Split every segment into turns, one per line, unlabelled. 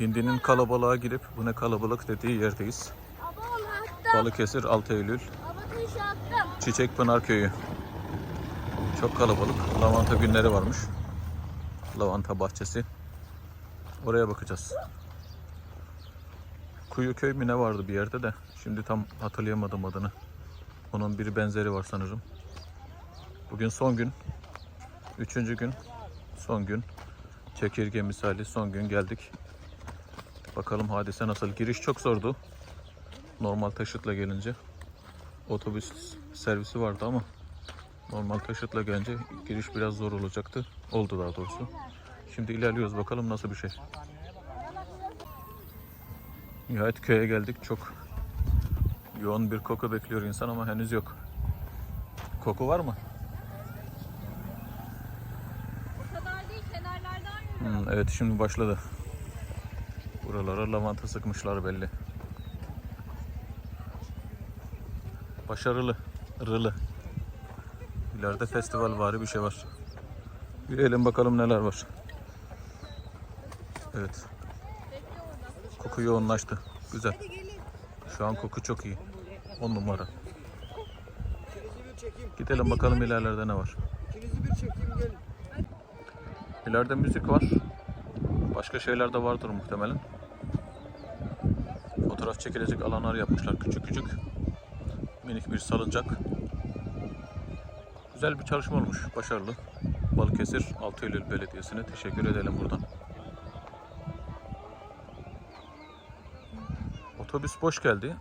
Hindinin kalabalığa girip bu ne kalabalık dediği yerdeyiz. Balıkesir 6 Eylül
hatta.
Çiçekpınar Köyü. Çok kalabalık. Lavanta günleri varmış. Lavanta bahçesi. Oraya bakacağız. Kuyu köy mü ne vardı bir yerde de. Şimdi tam hatırlayamadım adını. Onun bir benzeri var sanırım. Bugün son gün. Üçüncü gün. Son gün. Çekirge misali son gün geldik. Bakalım hadise nasıl. Giriş çok zordu. Normal taşıtla gelince. Otobüs servisi vardı ama normal taşıtla gelince giriş biraz zor olacaktı. Oldu daha doğrusu. Şimdi ilerliyoruz bakalım nasıl bir şey. Nihayet köye geldik. Çok yoğun bir koku bekliyor insan ama henüz yok. Koku var mı?
O kadar değil kenarlardan yürü.
Hmm, evet şimdi başladı. Buralara lavanta sıkmışlar belli. Başarılı, rılı. İleride festival vari bir şey var. Yürüyelim bakalım neler var. Evet. Koku yoğunlaştı. Güzel. Şu an koku çok iyi. 10 numara. Gidelim bakalım ilerlerde ne var. İleride müzik var. Başka şeyler de vardır muhtemelen. Fotoğraf çekilecek alanlar yapmışlar küçük küçük. Minik bir salıncak. Güzel bir çalışma olmuş. Başarılı. Balıkesir 6 Eylül Belediyesi'ne teşekkür edelim buradan. Otobüs boş geldi.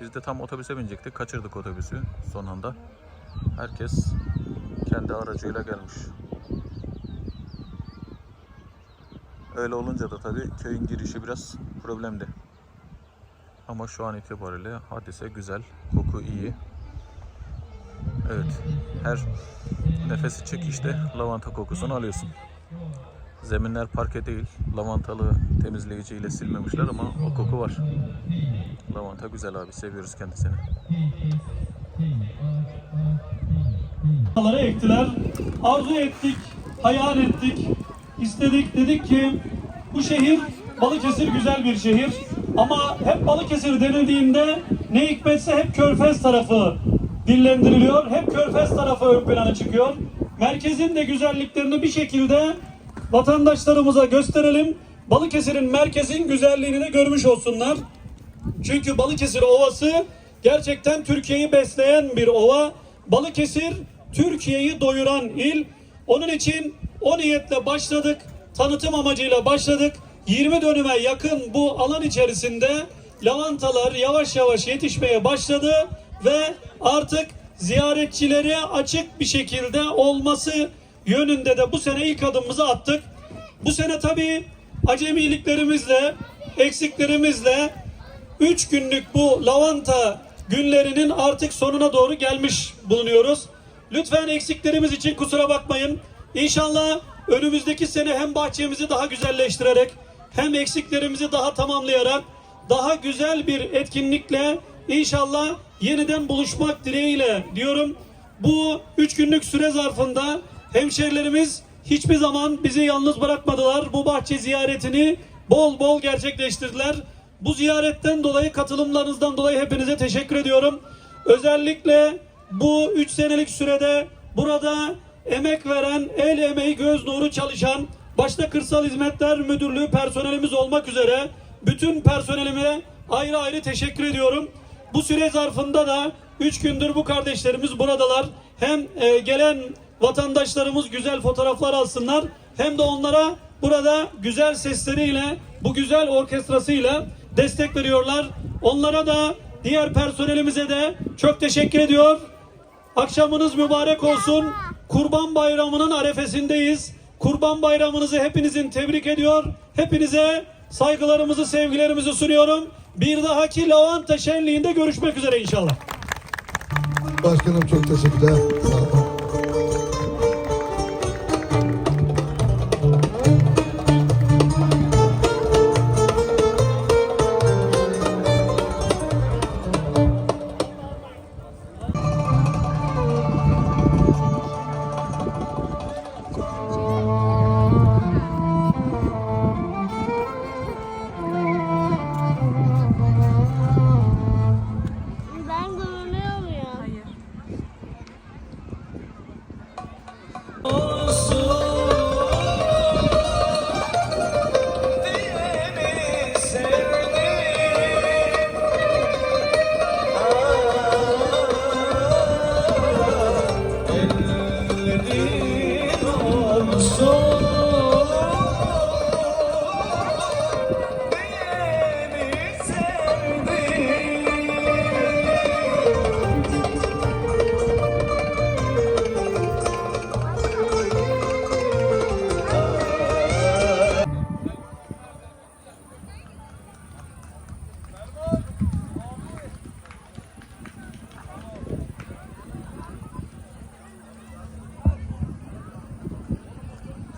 Biz de tam otobüse binecektik. Kaçırdık otobüsü son anda. Herkes kendi aracıyla gelmiş. Öyle olunca da tabii köyün girişi biraz problemli. Ama şu an itibariyle hadise güzel, koku iyi. Evet, her nefesi çekişte lavanta kokusunu alıyorsun. Zeminler parke değil, lavantalı temizleyiciyle silmemişler ama o koku var. Lavanta güzel abi, seviyoruz kendisini.
Lavantaları ektiler. Arzu ettik, hayal ettik, istedik. Dedik ki bu şehir Balıkesir güzel bir şehir. Ama hep Balıkesir denildiğinde ne hikmetse hep Körfez tarafı dillendiriliyor. Hep Körfez tarafı ön plana çıkıyor. Merkezin de güzelliklerini bir şekilde vatandaşlarımıza gösterelim. Balıkesir'in merkezin güzelliğini de görmüş olsunlar. Çünkü Balıkesir Ovası gerçekten Türkiye'yi besleyen bir ova. Balıkesir Türkiye'yi doyuran il. Onun için o niyetle başladık. Tanıtım amacıyla başladık. 20 dönüme yakın bu alan içerisinde lavantalar yavaş yavaş yetişmeye başladı ve artık ziyaretçilere açık bir şekilde olması yönünde de bu sene ilk adımımızı attık. Bu sene tabii acemiliklerimizle, eksiklerimizle 3 günlük bu lavanta günlerinin artık sonuna doğru gelmiş bulunuyoruz. Lütfen eksiklerimiz için kusura bakmayın. İnşallah önümüzdeki sene hem bahçemizi daha güzelleştirerek hem eksiklerimizi daha tamamlayarak daha güzel bir etkinlikle inşallah yeniden buluşmak dileğiyle diyorum. Bu üç günlük süre zarfında hemşerilerimiz hiçbir zaman bizi yalnız bırakmadılar. Bu bahçe ziyaretini bol bol gerçekleştirdiler. Bu ziyaretten dolayı katılımlarınızdan dolayı hepinize teşekkür ediyorum. Özellikle bu 3 senelik sürede burada emek veren, el emeği göz nuru çalışan, başta Kırsal Hizmetler Müdürlüğü personelimiz olmak üzere bütün personelime ayrı ayrı teşekkür ediyorum. Bu süre zarfında da 3 gündür bu kardeşlerimiz buradalar. Hem e, gelen vatandaşlarımız güzel fotoğraflar alsınlar hem de onlara burada güzel sesleriyle, bu güzel orkestrasıyla destek veriyorlar. Onlara da diğer personelimize de çok teşekkür ediyor. Akşamınız mübarek olsun. Kurban Bayramı'nın arefesindeyiz. Kurban Bayramınızı hepinizin tebrik ediyor. Hepinize saygılarımızı, sevgilerimizi sunuyorum. Bir dahaki lavanta şenliğinde görüşmek üzere inşallah.
Başkanım çok teşekkürler. Sağ olun.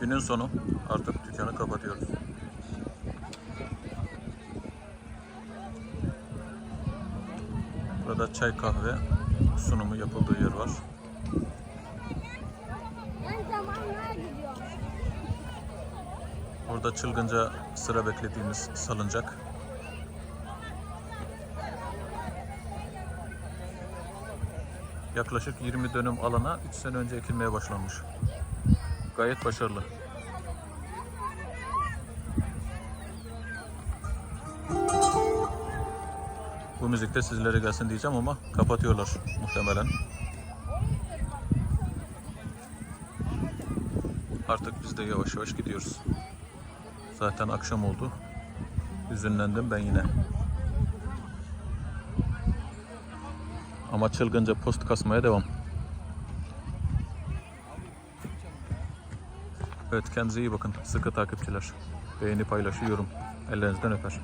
Günün sonu artık dükkanı kapatıyoruz. Burada çay kahve sunumu yapıldığı yer var. Burada çılgınca sıra beklediğimiz salıncak. Yaklaşık 20 dönüm alana 3 sene önce ekilmeye başlanmış. Gayet başarılı. Bu müzik de sizlere gelsin diyeceğim ama kapatıyorlar muhtemelen. Artık biz de yavaş yavaş gidiyoruz. Zaten akşam oldu. Hüzünlendim ben yine. Ama çılgınca post kasmaya devam. Evet kendinize iyi bakın. Sıkı takipçiler. Beğeni paylaşı yorum. Ellerinizden öper.